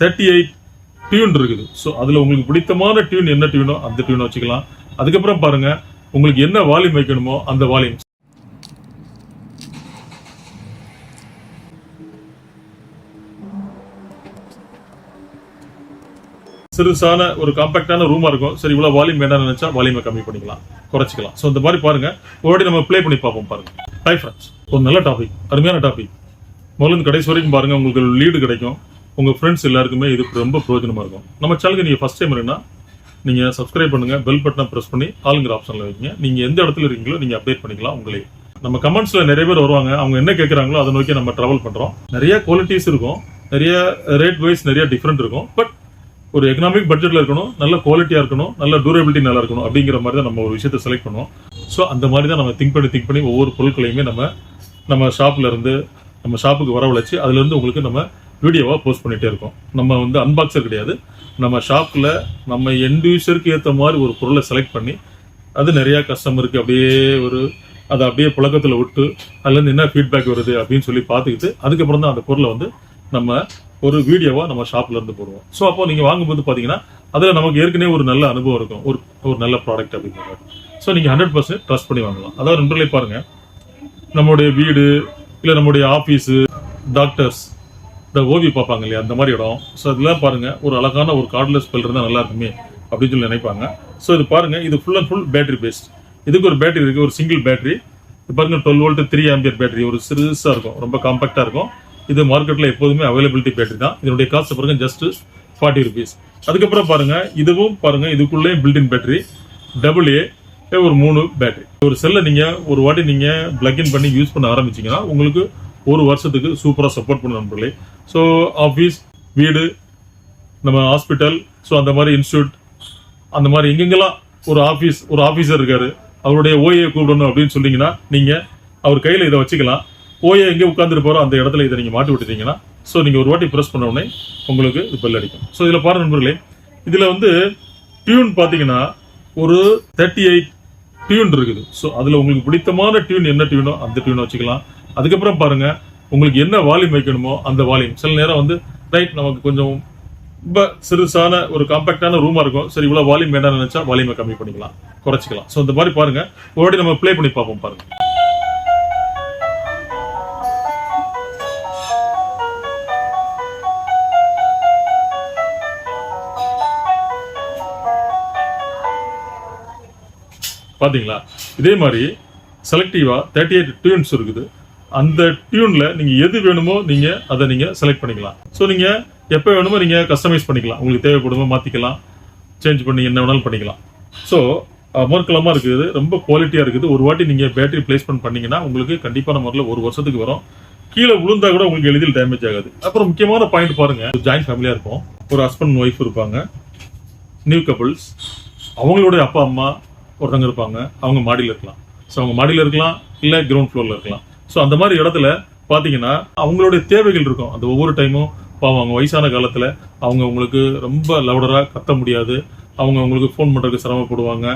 Thirty eight tune இருக்குது. So அதில் உங்களுக்கு பிடித்தமான டியூன் என்ன டியூனோ அந்த டியூனை வச்சுக்கலாம். அதுக்கப்புறம் பாருங்க உங்களுக்கு என்ன வால்யூம் வைக்கணுமோ அந்த வால்யூம் சிறுசான ஒரு காம்பாக்டான ரூமாக இருக்கும். சரி இவ்வளவு வால்யூம் வேண்டாம்னு நினைச்சா வால்யூமை கம்மி பண்ணிக்கலாம். குறைச்சிக்கலாம். ஸோ இந்த மாதிரி பாருங்க. ஒரு நம்ம ப்ளே பண்ணி பார்ப்போம் பாருங்க. ஹை ஃப்ரெண்ட்ஸ் ஒரு நல்ல டாபிக் அருமையான டாபிக் முதல்ல கடைசி வரைக்கும் பாருங்க உங்களுக்கு லீடு கிடைக்கும். உங்கள் ஃப்ரெண்ட்ஸ் எல்லாருக்குமே இது ரொம்ப பிரயோஜனமாக இருக்கும். நம்ம சேனலுக்கு நீங்கள் ஃபஸ்ட் டைம் இருக்குன்னா நீங்க சப்ஸ்கிரைப் பண்ணுங்க பெல் பட்டனை ப்ரெஸ் பண்ணி ஆளுங்கிற ஆப்ஷனில் வைங்க. நீங்கள் எந்த இடத்துல இருக்கீங்களோ நீங்கள் அப்டேட் பண்ணிக்கலாம் உங்களே. நம்ம கமெண்ட்ஸில் நிறைய பேர் வருவாங்க. அவங்க என்ன கேட்குறாங்களோ அதை நோக்கி நம்ம ட்ராவல் பண்ணுறோம் நிறைய குவாலிட்டிஸ் இருக்கும். நிறைய ரேட் வைஸ் நிறைய டிஃப்ரெண்ட் இருக்கும். பட் ஒரு எக்கனாமிக் பட்ஜெட்டில் இருக்கணும் நல்ல குவாலிட்டியாக இருக்கணும் நல்ல டூரபிலிட்டி நல்லா இருக்கணும் அப்படிங்கிற மாதிரி தான் நம்ம ஒரு விஷயத்தை செலக்ட் பண்ணுவோம். ஸோ அந்த மாதிரி தான் நம்ம திங்க் பண்ணி திங்க் பண்ணி ஒவ்வொரு பொருட்களையுமே நம்ம நம்ம ஷாப்ல இருந்து நம்ம ஷாப்புக்கு வரவழைச்சு அதுலேருந்து உங்களுக்கு நம்ம வீடியோவாக போஸ்ட் பண்ணிகிட்டே இருக்கோம். நம்ம வந்து அன்பாக்சர் கிடையாது. நம்ம ஷாப்பில் நம்ம எண்ட் ஏற்ற மாதிரி ஒரு பொருளை செலக்ட் பண்ணி அது நிறையா கஸ்டமருக்கு அப்படியே ஒரு அதை அப்படியே புழக்கத்தில் விட்டு அதுலேருந்து என்ன ஃபீட்பேக் வருது அப்படின்னு சொல்லி பார்த்துக்கிட்டு அதுக்கப்புறம் தான் அந்த பொருளை வந்து நம்ம ஒரு வீடியோவாக நம்ம ஷாப்லேருந்து போடுவோம். ஸோ அப்போ நீங்கள் வாங்கும்போது பார்த்தீங்கன்னா அதில் நமக்கு ஏற்கனவே ஒரு நல்ல அனுபவம் இருக்கும். ஒரு ஒரு நல்ல ப்ராடக்ட் அப்படிங்கிற ஸோ நீங்கள் ஹண்ட்ரட் பர்சன்ட் ட்ரஸ்ட் பண்ணி வாங்கலாம். அதாவது நண்பர்களே பாருங்கள் நம்மளுடைய வீடு இல்லை நம்முடைய ஆஃபீஸு டாக்டர்ஸ் இந்த ஓவி பார்ப்பாங்க இல்லையா அந்த மாதிரி இடம். ஸோ இதெல்லாம் பாருங்கள் ஒரு அழகான ஒரு கார்ட்லெஸ் பெல் இருந்தால் நல்லா இருக்குமே அப்படின்னு சொல்லி நினைப்பாங்க. ஸோ இது பாருங்க இது full and full battery based இதுக்கு ஒரு பேட்டரி இருக்குது ஒரு சிங்கிள் பேட்டரி பாருங்க twelve volt three ampere battery ஒரு சிறுசாக இருக்கும் ரொம்ப காம்பாக்டாக இருக்கும். இது மார்க்கெட்டில் எப்போதுமே அவைலபிலிட்டி பேட்டரி தான். இதனுடைய காஸ்ட் பாருங்க ஜஸ்ட் ஃபார்ட்டி ருபீஸ் அதுக்கப்புறம் பாருங்கள் இதுவும் பாருங்கள் இதுக்குள்ளேயும் built in battery double A ஒரு மூணு பேட்டரி ஒரு செல்லை நீங்கள் ஒரு வாட்டி நீங்கள் ப்ளக் இன் பண்ணி யூஸ் பண்ண ஆரம்பிச்சீங்கன்னா உங்களுக்கு ஒரு வருஷத்துக்கு சூப்பராக சப்போர்ட் பண்ண நண்பர்களே. ஸோ ஆஃபீஸ் வீடு நம்ம ஹாஸ்பிட்டல் ஸோ அந்த மாதிரி இன்ஸ்டியூட் அந்த மாதிரி எங்கெங்கெல்லாம் ஒரு ஆஃபீஸ் ஒரு ஆஃபீஸர் இருக்காரு அவருடைய ஓஏ கூப்பிடணும் அப்படின்னு சொன்னீங்கன்னா நீங்கள் அவர் கையில் இதை வச்சுக்கலாம். ஓஏ எங்கே உட்காந்துருப்பாரோ அந்த இடத்துல இதை நீங்கள் மாட்டி விட்டுட்டீங்கன்னா ஸோ நீங்கள் ஒரு வாட்டி ப்ரெஸ் பண்ண உடனே உங்களுக்கு இது பெல் அடிக்கும். ஸோ இதில் பாருங்க நண்பர்களே இதில் வந்து டியூன் பார்த்தீங்கன்னா ஒரு தேர்ட்டி எயிட் டியூன் இருக்குது. ஸோ அதில் உங்களுக்கு பிடித்தமான டியூன் என்ன டியூனோ அந்த டியூனை வச்சுக்கலாம். அதுக்கப்புறம் பாருங்கள் உங்களுக்கு என்ன வால்யூம் வைக்கணுமோ அந்த வால்யூம். சில நேரம் வந்து ரைட் நமக்கு கொஞ்சம் ரொம்ப சிறுசான ஒரு காம்பேக்டான ரூமா இருக்கும். சரி இவ்வளோ வால்யூம் வேண்டாம்னு நினைச்சா வால்யூமை கம்மி பண்ணிக்கலாம் குறைச்சிக்கலாம். ஸோ இந்த மாதிரி பாருங்க. ஒரு வாட்டி நம்ம ப்ளே பண்ணி பார்ப்போம் பாருங்க. பாத்தீங்களா? இதே மாதிரி செலக்டிவா தேர்ட்டி எயிட் டியூன்ஸ் இருக்குது. அந்த டியூனில் நீங்கள் எது வேணுமோ நீங்கள் அதை நீங்கள் செலக்ட் பண்ணிக்கலாம். ஸோ நீங்கள் எப்போ வேணுமோ நீங்கள் கஸ்டமைஸ் பண்ணிக்கலாம். உங்களுக்கு தேவைப்படுமோ மாற்றிக்கலாம் சேஞ்ச் பண்ணி என்ன வேணாலும் பண்ணிக்கலாம். ஸோ அமர்க்கலமா இருக்குது. ரொம்ப குவாலிட்டியாக இருக்குது. ஒரு வாட்டி நீங்கள் பேட்டரி பிளேஸ்மெண்ட் பண்ணீங்கன்னா உங்களுக்கு கண்டிப்பான முறையில் ஒரு வருஷத்துக்கு வரும். கீழே விழுந்தா கூட உங்களுக்கு எளிதில் டேமேஜ் ஆகாது. அப்புறம் முக்கியமான பாயிண்ட் பாருங்கள் ஜாயின்ட் ஃபேமிலியாக இருக்கும். ஒரு ஹஸ்பண்ட் ஒய்ஃப் இருப்பாங்க. நியூ கப்புள்ஸ் அவங்களுடைய அப்பா அம்மா ஒருத்தவங்க இருப்பாங்க. அவங்க மாடியில் இருக்கலாம். ஸோ அவங்க மாடியில் இருக்கலாம். இல்லை கிரவுண்ட் ஃப்ளோரில் இருக்கலாம். ஸோ அந்த மாதிரி இடத்துல பார்த்தீங்கன்னா அவங்களுடைய தேவைகள் இருக்கும். அந்த ஒவ்வொரு டைமும் பாவம் அவங்க வயசான காலத்தில் அவங்க அவங்களுக்கு ரொம்ப லவுடராக கத்த முடியாது. அவங்க அவங்களுக்கு ஃபோன் பண்ணுறதுக்கு சிரமப்படுவாங்க.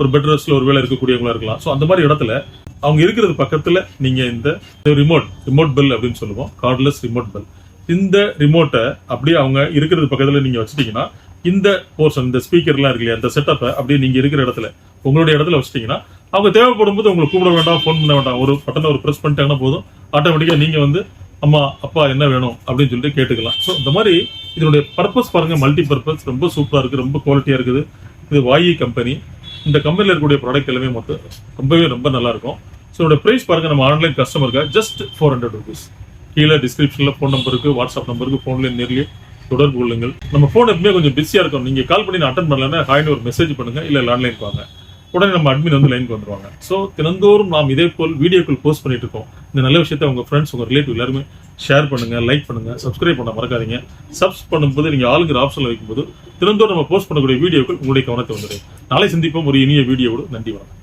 ஒரு பெட் ரெஸ்ட்ல ஒரு வேலை இருக்கக்கூடியவங்களா இருக்கலாம். ஸோ அந்த மாதிரி இடத்துல அவங்க இருக்கிறது பக்கத்தில் நீங்கள் இந்த ரிமோட் ரிமோட் பெல் அப்படின்னு சொல்லுவோம். கார்ட்லெஸ் ரிமோட் பெல் இந்த ரிமோட்டை அப்படியே அவங்க இருக்கிறது பக்கத்தில் நீங்கள் வச்சுட்டிங்கன்னா இந்த போர்ஷன் இந்த ஸ்பீக்கர்லாம் இருக்கு இல்லையா இந்த செட்டப்பை அப்படியே நீங்கள் இருக்கிற இடத்துல உங்களுடைய இடத்துல வச்சுட்டிங்கன்னா அவங்க தேவைப்படும் போது உங்களை கூப்பிட வேண்டாம் ஃபோன் பண்ண வேண்டாம். ஒரு பட்டனை ஒரு ப்ரெஸ் பண்ணிட்டாங்கன்னா போதும். ஆட்டோமேட்டிக்காக நீங்கள் வந்து அம்மா அப்பா என்ன வேணும்? அப்படின்னு சொல்லிட்டு கேட்டுக்கலாம். ஸோ இந்த மாதிரி இதனுடைய பர்பஸ் பாருங்க. மல்டி பர்பஸ் ரொம்ப சூப்பராக இருக்குது ரொம்ப குவாலிட்டியாக இருக்குது. இது வாயி கம்பெனி இந்த கம்பெனியில் இருக்கக்கூடிய ப்ராடக்ட் எல்லாமே மொத்தம் ரொம்பவே ரொம்ப நல்லாயிருக்கும். ஸோ இதோட ப்ரைஸ் பாருங்க. நம்ம ஆன்லைன் கஸ்டமருக்கு ஜஸ்ட் ஃபோர் ஹண்ட்ரட் ருபீஸ் கீழே டிஸ்கிரிப்ஷனில் ஃபோன் நம்பருக்கு வாட்ஸ்அப் நம்பருக்கு ஃபோன்லேயே நேர்லேயே தொடர்பு கொள்ளுங்கள். நம்ம ஃபோன் எப்பவுமே கொஞ்சம் பிஸியாக இருக்கும் நீங்கள் கால் பண்ணி நான் அட்டன் பண்ணலன்னா ஹாய்னு ஒரு மெசேஜ் பண்ணுங்கள் இல்லை லேண்ட்லைன் வாங்க உடனே நம்ம அட்மின் வந்து லைனுக்கு வந்துருவாங்க. ஸோ தினந்தோறும் நாம் இதே போல் வீடியோக்கள் போஸ்ட் பண்ணிட்டு இருக்கோம். இந்த நல்ல விஷயத்தை உங்க ஃப்ரெண்ட்ஸ் உங்க ரிலேட்டிவ் எல்லாருமே ஷேர் பண்ணுங்க லைக் பண்ணுங்க சப்ஸ்கிரைப் பண்ண மறக்காதீங்க. சப்ஸ் பண்ணும்போது நீங்க ஆளுங்கிற ஆப்ஷன்ல வைக்கும்போது தினந்தோறும் நம்ம போஸ்ட் பண்ணக்கூடிய வீடியோக்கள் உங்களுடைய கவனத்தை வந்துடும். நாளை சந்திப்போம் ஒரு இனிய வீடியோவோடு நன்றி வணக்கம்.